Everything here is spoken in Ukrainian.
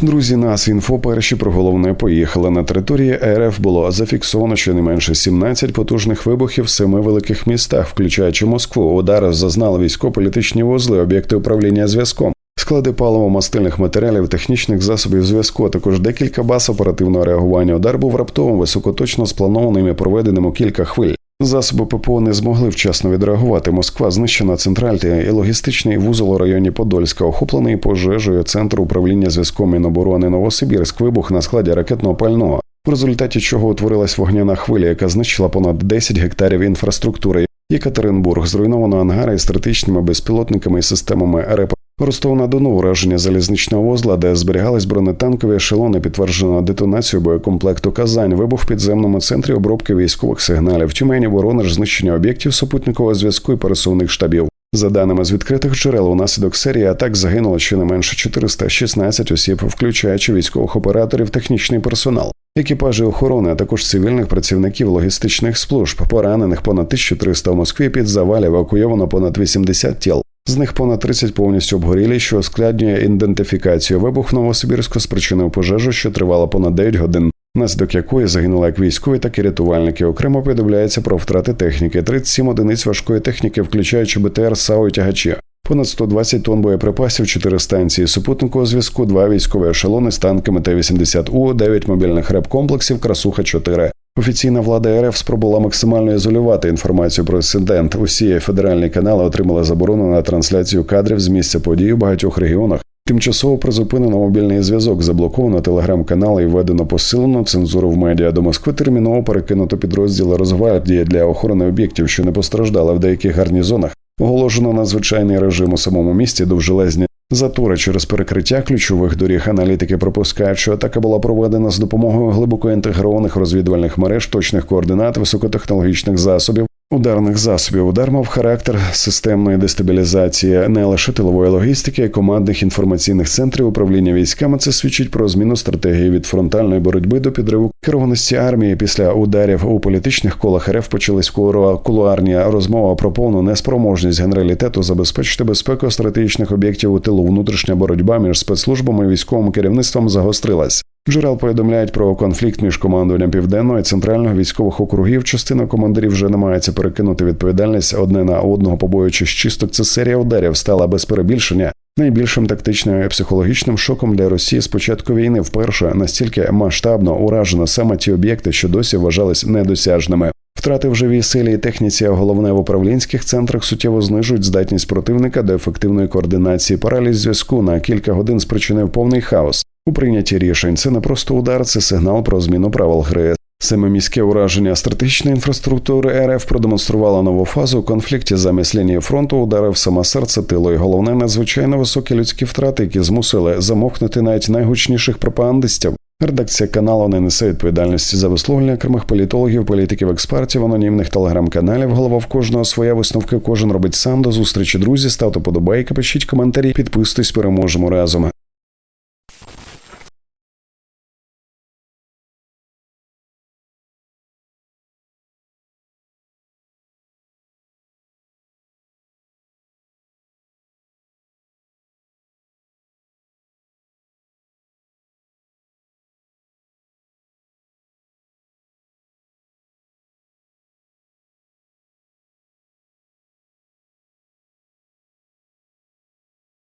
Друзі, нас інфо перші про головне поїхали на території РФ. Було зафіксовано щонайменше 17 потужних вибухів в семи великих містах, включаючи Москву. Удари зазнали військово-політичні вузли, об'єкти управління зв'язком. Склади паливо-мастильних матеріалів, технічних засобів зв'язку, також декілька баз оперативного реагування. Удар був раптовим, високоточно спланованим і проведеним у кілька хвиль. Засоби ППО не змогли вчасно відреагувати. Москва знищена центральний і логістичний вузол у районі Подольська, охоплений пожежею центру управління зв'язком Міноборони Новосибірськ, вибух на складі ракетного пального, в результаті чого утворилась вогняна хвиля, яка знищила понад 10 гектарів інфраструктури. Єкатеринбург зруйновано ангари із стратегічними безпілотниками і системами РЕП. Ростов на Дону ураження залізничного вузла, де зберігались бронетанкові ешелони, підтверджено детонацію боєкомплекту Казань, вибух в підземному центрі обробки військових сигналів, Тюмені, Воронеж, знищення об'єктів супутникового зв'язку і пересувних штабів. За даними з відкритих джерел, унаслідок серії атак загинуло щонайменше 416 осіб, включаючи військових операторів, технічний персонал, екіпажі охорони, а також цивільних працівників логістичних служб, поранених понад 1300 в Москві під завалів евакуйовано понад 80 тіл. З них понад 30 повністю обгорілі, що ускладнює ідентифікацію. Вибух Новосибірську спричинив пожежу, що тривала понад 9 годин, внаслідок якої загинули як військові, так і рятувальники. Окремо повідомляється про втрати техніки, 37 одиниць важкої техніки, включаючи БТР, САУ і тягачі. Понад 120 тонн боєприпасів, 4 станції супутникового зв'язку, 2 військові ешелони з танками Т-80У, 9 мобільних реп-комплексів, Красуха 4 Офіційна влада РФ спробувала максимально ізолювати інформацію про інцидент. Усі федеральні канали отримали заборону на трансляцію кадрів з місця подій у багатьох регіонах. Тимчасово призупинено мобільний зв'язок, заблоковано телеграм-канали і введено посилену цензуру в медіа. До Москви терміново перекинуто підрозділи Росгвардії для охорони об'єктів, що не постраждали в деяких гарнізонах. Оголошено надзвичайний режим у самому місті довжелезні затори через перекриття ключових доріг. Аналітики пропускають, що атака була проведена з допомогою глибоко інтегрованих розвідувальних мереж, точних координат, високотехнологічних засобів. Ударних засобів удар мав характер системної дестабілізації не лише тилової логістики, а й командних інформаційних центрів управління військами. Це свідчить про зміну стратегії від фронтальної боротьби до підриву керованості армії. Після ударів у політичних колах РФ почались кулуарні розмова про повну неспроможність генералітету забезпечити безпеку стратегічних об'єктів у тилу. Внутрішня боротьба між спецслужбами і військовим керівництвом загострилась. Джерел повідомляють про конфлікт між командуванням південного і центрального військових округів. Частина командирів вже намагається перекинути відповідальність одне на одного, побоюючись чисток. Це серія ударів стала без перебільшення найбільшим тактичним і психологічним шоком для Росії з початку війни. Вперше настільки масштабно уражено саме ті об'єкти, що досі вважались недосяжними. Втрати в живій силі і техніці, а головне в управлінських центрах суттєво знижують здатність противника до ефективної координації. Параліз зв'язку на кілька годин спричинив повний хаос. У прийнятті рішень це не просто удар, це сигнал про зміну правил гри. Саме міське ураження стратегічної інфраструктури РФ продемонструвало нову фазу у конфлікті замість лінії фронту. Ударив саме серце тилу, і головне надзвичайно високі людські втрати, які змусили замовкнути навіть найгучніших пропагандистів. Редакція каналу не несе відповідальності за висловлення окремих політологів, політиків, експертів, анонімних телеграм-каналів. Голова в кожного своя висновки. Кожен робить сам до зустрічі. Друзі, ставте подобайки, пишіть коментарі, підписуйтесь, переможемо разом.